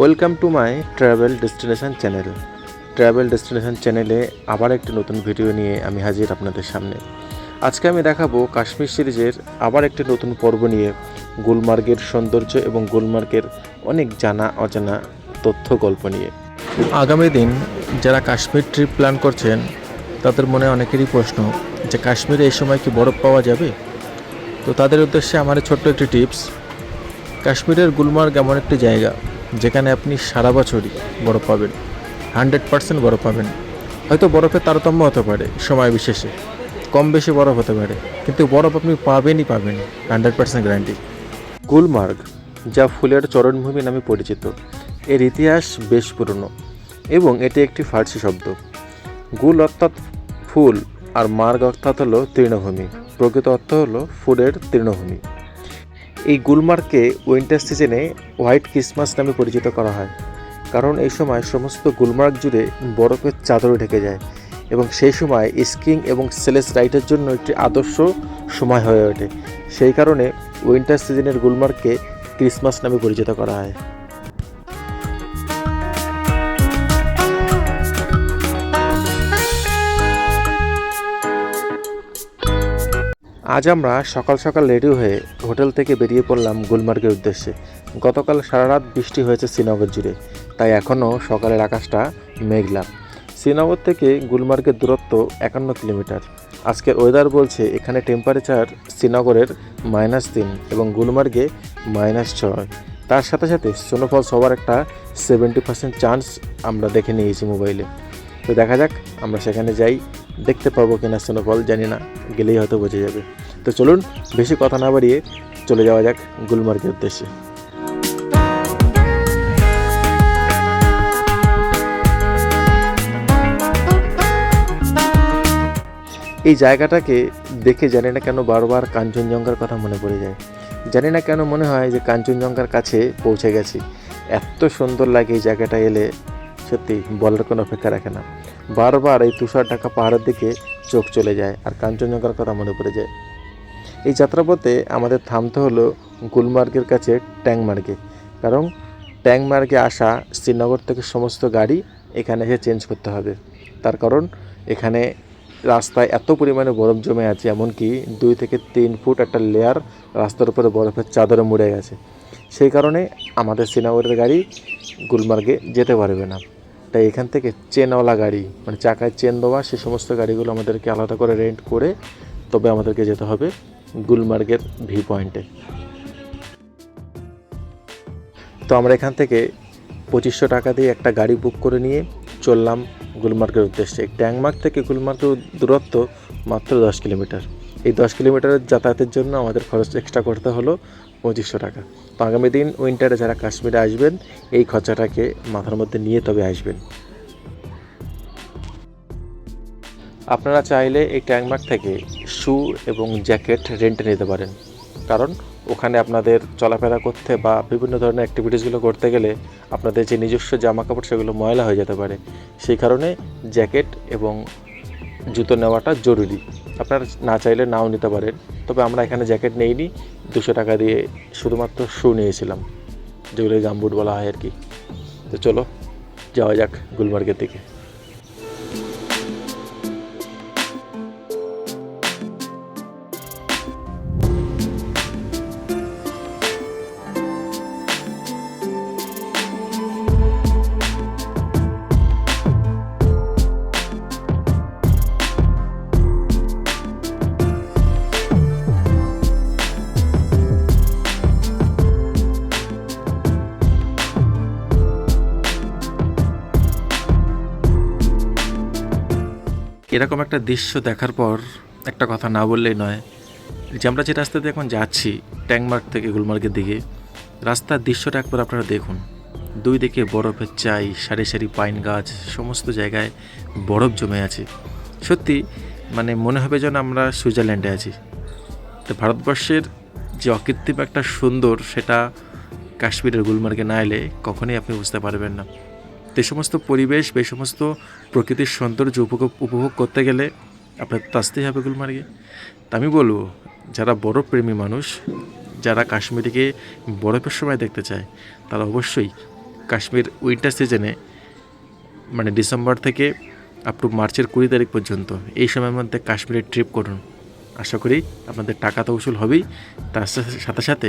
Welcome to my travel destination channel travel destination চ্যানেলে আবার একটি নতুন ভিডিও নিয়ে আমি হাজির আপনাদের সামনে। আজকে আমি দেখাবো কাশ্মীর সিরিজের আবার একটি নতুন পর্ব নিয়ে গুলমার্গের সৌন্দর্য এবং গুলমার্গের অনেক জানা অজানা তথ্য গল্প নিয়ে। আগামী দিন যারা কাশ্মীর ট্রিপ প্ল্যান করছেন, তাদের মনে অনেকেরই প্রশ্ন যে কাশ্মীরে এই সময় কি বরফ পাওয়া যাবে? তো তাদের উদ্দেশ্যে আমার ছোট্ট একটি টিপস কাশ্মীরের গুলমার্গ এমন একটি জায়গা যেখানে আপনি সারা বছরই বরফ পাবেন। হান্ড্রেড পার্সেন্ট বরফ পাবেন। হয়তো বরফের তারতম্য হতে পারে সময় বিশেষে। কম বেশি বরফ হতে পারে। কিন্তু বরফ আপনি পাবেনই পাবেন হান্ড্রেড পার্সেন্ট গ্যারান্টি গুলমার্গ, যা ফুলের চরণভূমি নামে পরিচিত। এর ইতিহাস বেশ পুরনো এবং এটি একটি ফার্সি শব্দ। গুল অর্থাৎ ফুল আর মার্গ অর্থাৎ হলো তৃণভূমি। প্রকৃত অর্থ হলো ফুলের তৃণভূমি। এই গুলমার্গকে উইন্টার সিজনে হোয়াইট ক্রিসমাস নামে পরিচিত করা হয়। কারণ এই সময় সমস্ত গুলমার্গ জুড়ে বরফের চাদর ঢেকে যায় এবং সেই সময় স্কিং এবং সেলেস রাইডের জন্য একটি আদর্শ সময় হয়ে ওঠে। সেই কারণে উইন্টার সিজনের গুলমার্গকে ক্রিসমাস নামে পরিচিত করা হয়। আজ আমরা সকাল সকাল রেডি হয়ে হোটেল থেকে বেরিয়ে পড়লাম গুলমার্গের উদ্দেশ্যে। গতকাল সারা রাত বৃষ্টি হয়েছে শ্রীনগর জুড়ে, তাই এখনও সকালের আকাশটা মেঘলা। শ্রীনগর থেকে গুলমার্গের দূরত্ব একান্ন কিলোমিটার। আজকের ওয়েদার বলছে এখানে টেম্পারেচার শ্রীনগরের মাইনাস তিন এবং গুলমার্গে মাইনাস ছয়। তার সাথে সাথে স্নোফল সবার একটা সেভেন্টি পার্সেন্ট চান্স আমরা দেখে নিয়েছি মোবাইলে তো দেখা যাক, আমরা সেখানে যাই, দেখতে পাবো কিনা স্নোফল জানি না, গেলেই হয়তো বোঝা যাবে। তো চলুন, বেশি কথা না বাড়িয়ে চলে যাওয়া যাক গুলমার্গের উদ্দেশ্যে। এই জায়গাটাকে দেখে জানি না কেন বারবার কাঞ্চনজঙ্ঘার কথা মনে পড়ে যায়। জানি না কেন মনে হয় যে কাঞ্চনজঙ্ঘার কাছে পৌঁছে গেছি। এত সুন্দর লাগে এই জায়গাটা এলে। সত্যি বলার কোনো অপেক্ষা রাখে না। বারবার এই তুষার ঢাকা পাহাড়ের দিকে চোখ চলে যায় আর কাঞ্চনজঙ্ঘার কথা মনে পড়ে যায়। এই যাত্রাপথে আমাদের থামতে হলো গুলমার্গের কাছে ট্যাংমার্গে। কারণ ট্যাংমার্গে আসা শ্রীনগর থেকে সমস্ত গাড়ি এখানে এসে চেঞ্জ করতে হবে। তার কারণ এখানে রাস্তায় এত পরিমাণে বরফ জমে আছে, এমনকি দুই থেকে তিন ফুট একটা লেয়ার রাস্তার উপরে বরফের চাদরে মুড়ে গেছে। সেই কারণে আমাদের শ্রীনগরের গাড়ি গুলমার্গে যেতে পারবে না। তাই এখান থেকে চেনওয়ালা গাড়ি মানে চাকায় চেন দেওয়া, সে সমস্ত গাড়িগুলো আমাদেরকে আলাদা করে রেন্ট করে তবে আমাদেরকে যেতে হবে গুলমার্গের ভি পয়েন্টে তো আমরা এখান থেকে পঁচিশশো টাকা দিয়ে একটা গাড়ি বুক করে নিয়ে চললাম গুলমার্গের উদ্দেশ্যে। ট্যাংমার্গ থেকে গুলমার্গের দূরত্ব মাত্র দশ কিলোমিটার। এই দশ কিলোমিটারের যাতায়াতের জন্য আমাদের খরচ এক্সট্রা করতে হলো পঁচিশশো টাকা। তো আগামী দিন উইন্টারে যারা কাশ্মীরে আসবেন, এই খরচাটাকে মাথার মধ্যে নিয়ে তবে আসবেন। আপনারা চাইলে এই ট্যাংমার্ক থেকে শু এবং জ্যাকেট রেন্টে নিতে পারেন। কারণ ওখানে আপনাদের চলাফেরা করতে বা বিভিন্ন ধরনের অ্যাক্টিভিটিসগুলো করতে গেলে আপনাদের যে নিজস্ব জামা কাপড় সেগুলো ময়লা হয়ে যেতে পারে। সেই কারণে জ্যাকেট এবং জুতো নেওয়াটা জরুরি। আপনারা না চাইলে নাও নিতে পারেন। তবে আমরা এখানে জ্যাকেট নেইনি, দুশো টাকা দিয়ে শুধুমাত্র শু নিয়েছিলাম। যেগুলো গামবুট বলা হয় আর কি। তো চলো, যাওয়া যাক গুলমার্গের দিকে। এরকম একটা দৃশ্য দেখার পর একটা কথা না বললেই নয়, যে আমরা যে রাস্তাতে এখন যাচ্ছি ট্যাংমার্গ থেকে গুলমার্গের দিকে, রাস্তার দৃশ্যটা একবার আপনারা দেখুন। দুই দিকে বরফের চাই, সারি সারি পাইন গাছ, সমস্ত জায়গায় বরফ জমে আছে। সত্যি মানে মনে হবে যেন আমরা সুইজারল্যান্ডে আছি। তো ভারতবর্ষের যে অকৃত্রিম একটা সুন্দর, সেটা কাশ্মীরের গুলমার্গে না এলে কখনোই আপনি বুঝতে পারবেন না। এই সমস্ত পরিবেশ বা সমস্ত প্রকৃতির সৌন্দর্য উপভোগ উপভোগ করতে গেলে আপনার তো আসতেই হবে গুলমার্গে। তা আমি বলব, যারা বরফ প্রেমী মানুষ, যারা কাশ্মীরিকে বরফের সময় দেখতে চায়, তারা অবশ্যই কাশ্মীর উইন্টার সিজনে মানে ডিসেম্বর থেকে আপ টু মার্চের কুড়ি তারিখ পর্যন্ত এই সময়ের মধ্যে কাশ্মীরে ট্রিপ করুন। আশা করি আপনাদের টাকা তো উসুল হবেই, তার সাথে সাথে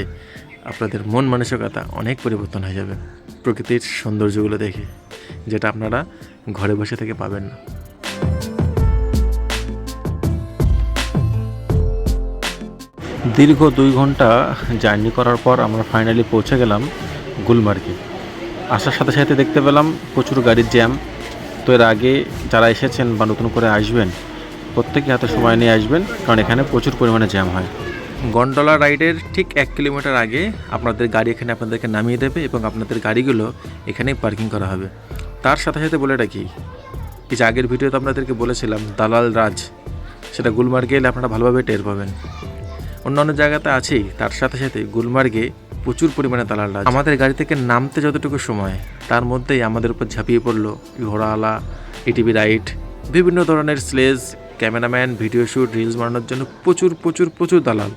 আপনাদের মন মানসিকতা অনেক পরিবর্তন হয়ে যাবে। প্রকৃতির সৌন্দর্যগুলো দেখে, যেটা আপনারা ঘরে বসে থেকে পাবেন না। দীর্ঘ দুই ঘণ্টা জার্নি করার পর আমরা ফাইনালি পৌঁছে গেলাম গুলমার্গে। আসার সাথে সাথে দেখতে পেলাম প্রচুর গাড়ির জ্যাম তো এর আগে যারা এসেছেন বা নতুন করে আসবেন, প্রত্যেকে হাতে সময় নিয়ে আসবেন, কারণ এখানে প্রচুর পরিমাণে জ্যাম হয়। গন্ডোলা রাইডের ঠিক এক কিলোমিটার আগে আপনাদের গাড়ি এখানে আপনাদেরকে নামিয়ে দেবে এবং আপনাদের গাড়িগুলো এখানেই পার্কিং করা হবে। তার সাথে সাথে বলে রাখি যে আগের ভিডিওতে আপনাদেরকে বলেছিলাম, দালাল রাজ, সেটা গুলমার্গে এলে আপনারা ভালোভাবে টের পাবেন। অন্যান্য জায়গাতে আছেই, তার সাথে সাথে গুলমার্গে প্রচুর পরিমাণে দালাল রাজ। আমাদের গাড়ি থেকে নামতে যতটুকু সময়, তার মধ্যেই আমাদের উপর ঝাঁপিয়ে পড়ল ঘোড়াওয়ালা এটিভি রাইড, বিভিন্ন ধরনের sledge cameraman, video shoot reels বানানোর জন্য প্রচুর প্রচুর প্রচুর দালাল।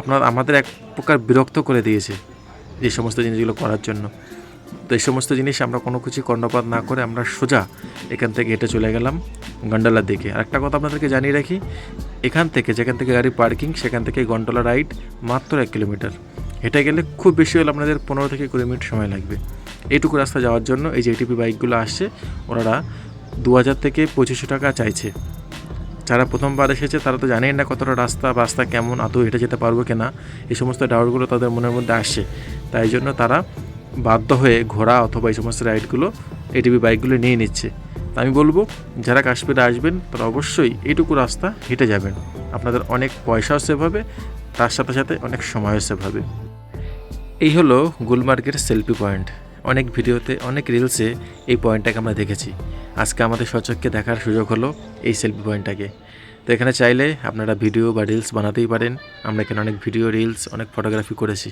আপনার আমাদের এক প্রকার বিরক্ত করে দিয়েছে এই সমস্ত জিনিসগুলো করার জন্য। তো এই সমস্ত জিনিস আমরা কোনো কিছু কর্ণপাত না করে আমরা সোজা এখান থেকে হেঁটে চলে গেলাম গন্ডালার দিকে। আর একটা কথা আপনাদেরকে জানিয়ে রাখি, এখান থেকে যেখান থেকে গাড়ি পার্কিং, সেখান থেকে গন্ডলা রাইড মাত্র এক কিলোমিটার। হেঁটে গেলে খুব বেশি হলে আপনাদের পনেরো থেকে কুড়ি মিনিট সময় লাগবে। এইটুকু রাস্তা যাওয়ার জন্য এই যে এটিপি বাইকগুলো আসছে, ওনারা দু হাজার থেকে পঁচিশশো টাকা চাইছে। যারা প্রথমবার এসেছে, তারা তো জানেই না কতটা রাস্তা রাস্তা কেমন, আদৌ হেঁটে যেতে পারব কিনা। এই সমস্ত ডাউটগুলো তাদের মনের মধ্যে আসছে তাই জন্য তারা বাধ্য হয়ে ঘোড়া অথবা এই সমস্ত রাইডগুলো এটিভি বাইকগুলো নিয়ে নিচ্ছে। তা আমি বলব, যারা কাশ্মীরে আসবেন, তারা অবশ্যই এইটুকু রাস্তা হেঁটে যাবেন। আপনাদের অনেক পয়সাও সেভ হবে, তার সাথে সাথে অনেক সময়ও সেভ হবে। এই হলো গুলমার্গের সেলফি পয়েন্ট অনেক ভিডিওতে, অনেক রিলসে এই পয়েন্টটাকে আমরা দেখেছি। আজকে আমাদের সচক্ষে দেখার সুযোগ হলো এই সেলফি পয়েন্টটাকে তো এখানে চাইলে আপনারা ভিডিও বা রিলস বানাতেই পারেন। আমরা এখানে অনেক ভিডিও রিলস অনেক ফটোগ্রাফি করেছি।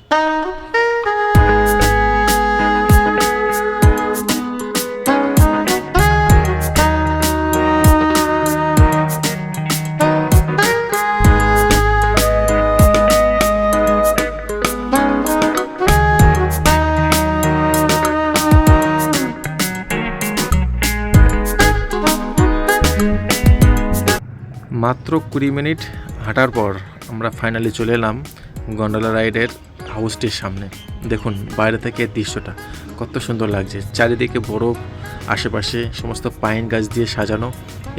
মাত্র কুড়ি মিনিট হাঁটার পর আমরা ফাইনালি চলে এলাম গন্ডোলা রাইডের হাউসটির সামনে। দেখুন, বাইরে থেকে দৃশ্যটা, কত সুন্দর লাগছে। চারিদিকে বরফ, আশেপাশে সমস্ত পাইন গাছ দিয়ে সাজানো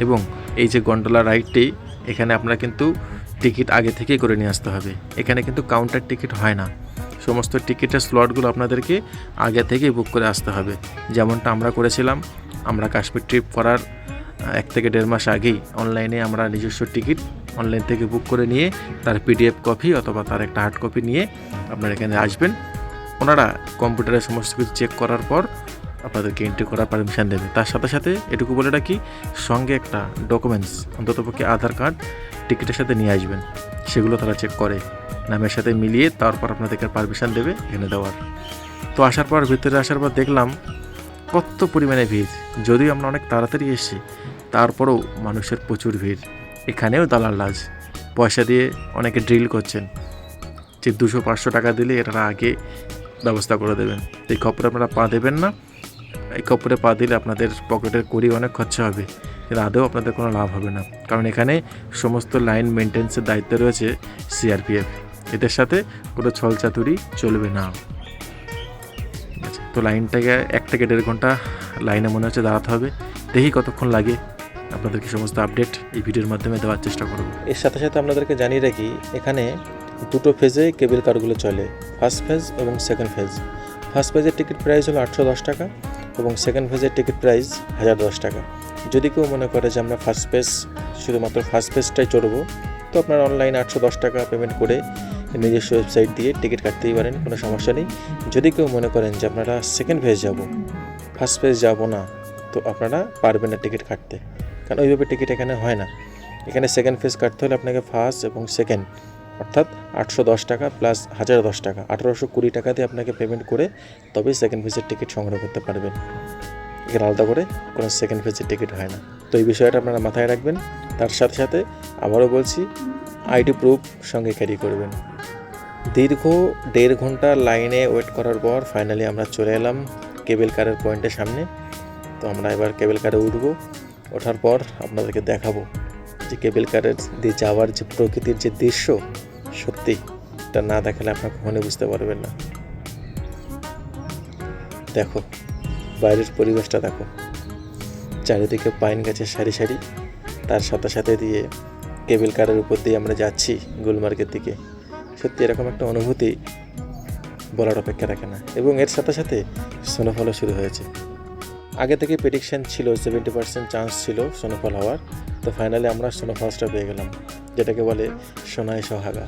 এবং এই যে গন্ডোলা রাইডটি এখানে আপনারা কিন্তু টিকিট আগে থেকেই করে নিয়ে আসতে হবে। এখানে কিন্তু কাউন্টার টিকিট হয় না। সমস্ত টিকিটের স্লটগুলো আপনাদেরকে আগে থেকেই বুক করে আসতে হবে। যেমনটা আমরা করেছিলাম, আমরা কাশ্মীর ট্রিপ করার এক থেকে দেড় মাস আগেই অনলাইনে আমরা নিজস্ব টিকিট অনলাইন থেকে বুক করে নিয়ে তার পিডিএফ কপি অথবা তার একটা হার্ড কপি নিয়ে আপনারা এখানে আসবেন। ওনারা কম্পিউটারে সমস্ত কিছু চেক করার পর আপনাদেরকে এন্ট্রি করার পারমিশন দেবে। তার সাথে সাথে এটুকু বলে রাখি, সঙ্গে একটা ডকুমেন্টস অন্ততপক্ষে আধার কার্ড টিকিটের সাথে নিয়ে আসবেন। সেগুলো তারা চেক করে, নামের সাথে মিলিয়ে তারপর আপনাদেরকে পারমিশন দেবে এখানে দেওয়ার। তো আসার পর, ভিতরে আসার পর দেখলাম কত পরিমাণে ভিড়। যদিও আমরা অনেক তাড়াতাড়ি এসেছি তারপরেও মানুষের প্রচুর ভিড়। এখানেও দালাল লাজ। পয়সা দিয়ে অনেকে ড্রিল করছেন। যে দুশো পাঁচশো টাকা দিলে এরা আগে ব্যবস্থা করে দেবেন। এই খপরে আপনারা পা দেবেন না। এই খপরে পা দিলে আপনাদের পকেটের করি অনেক খরচা হবে। কিন্তু আদৌ আপনাদের কোনো লাভ হবে না। কারণ এখানে সমস্ত লাইন মেনটেন্সের দায়িত্ব রয়েছে সিআরপিএফ এদের সাথে কোনো ছলচাতুরি চলবে না। আছে তো লাইনটাকে এক থেকে দেড় ঘণ্টা লাইনে মনে হচ্ছে দাঁড়াতে হবে। দেখি কতক্ষণ লাগে। আপনাদেরকে সমস্ত আপডেট এই ভিডিওর মাধ্যমে দেওয়ার চেষ্টা করব। এর সাথে সাথে আপনাদেরকে জানিয়ে রাখি, এখানে দুটো ফেজে কেবল কারগুলো চলে। ফার্স্ট ফেজ এবং সেকেন্ড ফেজ ফার্স্ট ফেজের টিকিট প্রাইস হলো আটশো দশ টাকা এবং সেকেন্ড ফেজের টিকিট প্রাইস হাজার দশ টাকা। যদি কেউ মনে করে যে আমরা ফার্স্ট ফেজ শুধুমাত্র ফার্স্ট ফেজটাই চড়বো, তো আপনারা অনলাইনে আটশো দশ টাকা পেমেন্ট করে নিজস্ব ওয়েবসাইট দিয়ে টিকিট কাটতেই পারেন, কোনো সমস্যা নেই। যদি কেউ মনে করেন যে আপনারা সেকেন্ড ফেজ যাব ফার্স্ট ফেজ যাব না, তো আপনারা পারবেন না টিকিট কাটতে। কারণ ওইভাবে টিকিট এখানে হয় না। এখানে সেকেন্ড ফেজ কাটতে হলে আপনাকে ফার্স্ট এবং সেকেন্ড অর্থাৎ আটশো দশ টাকা প্লাস হাজার দশ টাকা, আঠারোশো কুড়ি টাকা দিয়ে আপনাকে পেমেন্ট করে তবেই সেকেন্ড ফেজের টিকিট সংগ্রহ করতে পারবেন। এখানে আলাদা করে কোনো সেকেন্ড ফেজের টিকিট হয় না। তো এই বিষয়টা আপনারা মাথায় রাখবেন। তার সাথে সাথে আবারও বলছি আইডি প্রুফ সঙ্গে ক্যারি করবেন। দীর্ঘ দেড় ঘণ্টা লাইনে ওয়েট করার পর ফাইনালি আমরা চলে এলাম কেবল কারের পয়েন্টের সামনে। তো আমরা এবার কেবল কারে উঠবো। ওঠার পর আপনাদেরকে দেখাবো যে কেবল কারের দিয়ে যাওয়ার যে প্রকৃতির যে দৃশ্য, সত্যি এটা না দেখালে আপনারা কখনোই বুঝতে পারবেন না। দেখো, বাইরের পরিবেশটা দেখো। চারিদিকে পাইন গাছের সারি সারি, তার সাথে সাথে দিয়ে কেবল কারের উপর দিয়ে আমরা যাচ্ছি গুলমার্গের দিকে। সত্যি এরকম একটা অনুভূতি বলার অপেক্ষা রাখে না। এবং এর সাথে সাথে স্নোফলও শুরু হয়েছে। আগে থেকে প্রেডিকশান ছিল সেভেন্টি পার্সেন্ট চান্স ছিল সোনোফল হওয়ার। তো ফাইনালি আমরা সোনোফলসটা পেয়ে গেলাম, যেটাকে বলে সোনায় সোহাগা।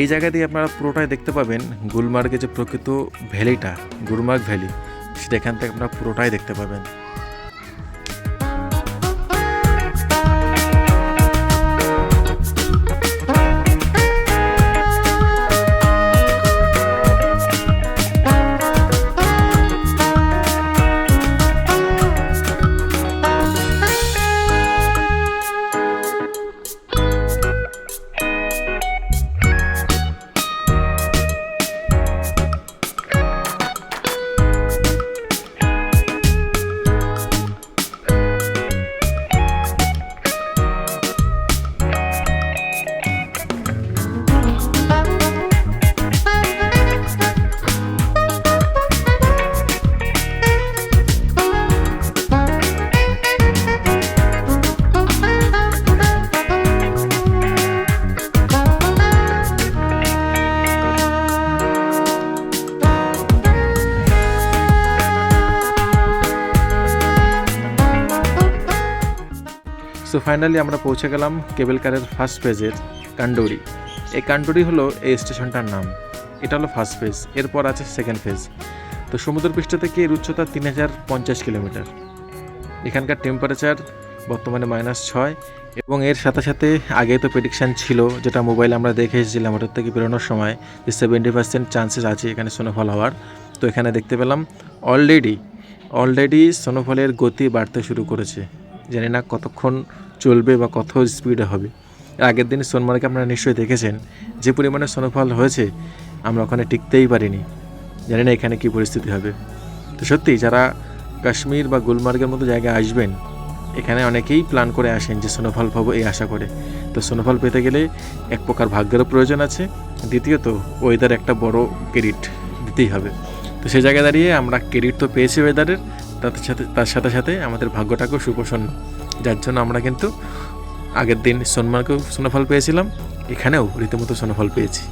এই জায়গা দিয়ে আপনারা পুরোটাই দেখতে পাবেন গুলমার্গে যে প্রকৃত ভ্যালিটা, গুলমার্গ ভ্যালি, সেটা এখান থেকে আপনারা পুরোটাই দেখতে পাবেন। ফাইনালি আমরা পৌঁছে গেলাম কেবল কারের ফার্স্ট পেজের কান্ডুরি এই কান্ডুরি হলো এই স্টেশনটার নাম। এটা হলো ফার্স্ট ফেজ এরপর আছে সেকেন্ড ফেজ তো সমুদ্রপৃষ্ঠ থেকে এর উচ্চতা তিন হাজার পঞ্চাশ কিলোমিটার? এখানকার টেম্পারেচার বর্তমানে মাইনাস ছয়, এবং এর সাথে সাথে আগে তো প্রেডিকশান ছিল, যেটা মোবাইলে আমরা দেখে এসেছিলাম ওটার থেকে বেরোনোর সময়, যে সেভেন্টি পার্সেন্ট চান্সেস আছে এখানে স্নোফল হওয়ার। তো এখানে দেখতে পেলাম অলরেডি অলরেডি স্নোফলের গতি বাড়তে শুরু করেছে। জানি না কতক্ষণ চলবে বা কত স্পিডে হবে। আগের দিন সোনমার্গে আপনারা নিশ্চয়ই দেখেছেন, যে পরিমাণে স্নোফল হয়েছে, আমরা ওখানে টিকতেই পারিনি। জানি না এখানে কী পরিস্থিতি হবে। তো সত্যি যারা কাশ্মীর বা গুলমার্গের মতো জায়গায় আসবেন, এখানে অনেকেই প্ল্যান করে আসেন যে স্নোফল পাবো এই আশা করে। তো স্নোফল পেতে গেলে এক প্রকার ভাগ্যেরও প্রয়োজন আছে, দ্বিতীয়ত ওয়েদার একটা বড় ক্রেডিট দিতেই হবে। তো সেই জায়গায় দাঁড়িয়ে আমরা ক্রেডিট তো পেয়েছি ওয়েদারের তার সাথে তার সাথে সাথে আমাদের ভাগ্যটাকেও সুপ্রসন্ন যার জন্য আমরা কিন্তু আগের দিন সোনমার্গেও সোনাফল পেয়েছিলাম। এখানেও রীতিমতো সোনাফল পেয়েছি।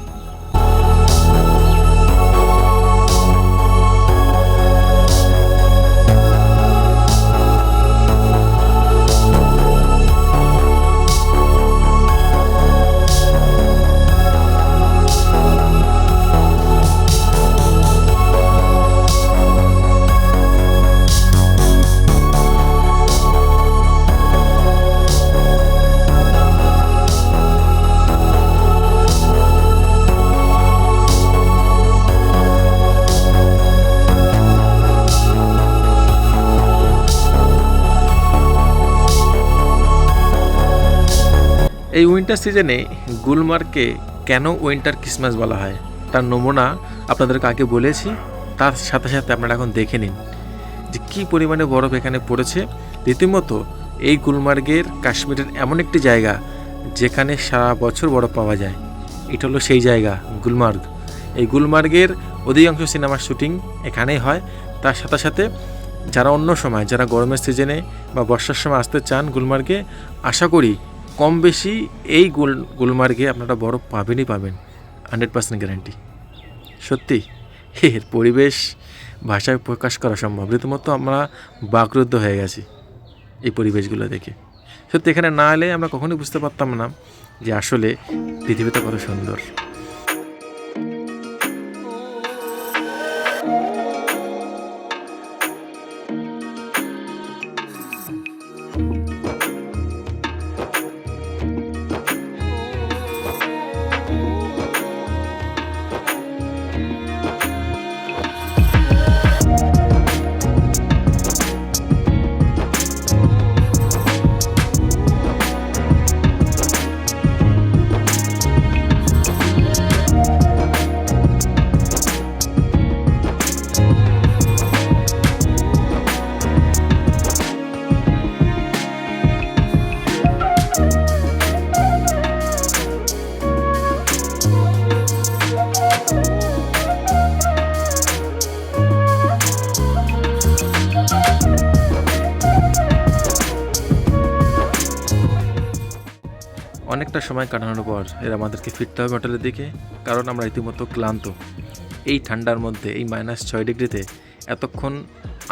এই উইন্টার সিজনে গুলমার্গকে কেন উইন্টার ক্রিসমাস বলা হয়? তার নমুনা আপনাদেরকে আগে বলেছি, তার সাথে সাথে আপনারা এখন দেখে নিন যে কী পরিমাণে বরফ এখানে পড়েছে। রীতিমতো এই গুলমার্গের কাশ্মীরের এমন একটি জায়গা যেখানে সারা বছর বরফ পাওয়া যায়। এটা হলো সেই জায়গা, গুলমার্গ। এই গুলমার্গের অধিকাংশ সিনেমার শুটিং এখানেই হয়। তার সাথে সাথে যারা অন্য সময়, যারা গরমের সিজনে বা বর্ষার সময় আসতে চান গুলমার্গে, আশা করি কম বেশি এই গোল, গুলমার্গে আপনারা বরফ পাবেনই পাবেন হান্ড্রেড পার্সেন্ট গ্যারান্টি সত্যি, এর পরিবেশ ভাষায় প্রকাশ করা সম্ভব। রীতিমতো আমরা বাকরুদ্ধ হয়ে গেছি এই পরিবেশগুলো দেখে। সত্যি, এখানে না এলে আমরা কখনোই বুঝতে পারতাম না যে আসলে পৃথিবীটা কত সুন্দর। সময় কাটানোর পর এর আমাদেরকে ফিরতে হবে হোটেলের দিকে, কারণ আমরা রীতিমতো ক্লান্ত। এই ঠান্ডার মধ্যে, এই মাইনাস ছয় ডিগ্রিতে এতক্ষণ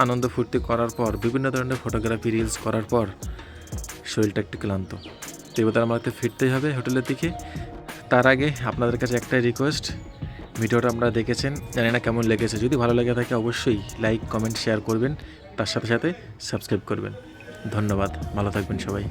আনন্দ ফুর্তি করার পর, বিভিন্ন ধরনের ফটোগ্রাফি রিলস করার পর শরীরটা একটু ক্লান্ত। তো এবার আমাদের ফিরতেই হবে হোটেলের দিকে। তার আগে আপনাদের কাছে একটাই রিকোয়েস্ট ভিডিওটা আপনারা দেখেছেন, জানি না কেমন লেগেছে। যদি ভালো লেগে থাকে অবশ্যই লাইক কমেন্ট শেয়ার করবেন, তার সাথে সাথে সাবস্ক্রাইব করবেন। ধন্যবাদ, ভালো থাকবেন সবাই।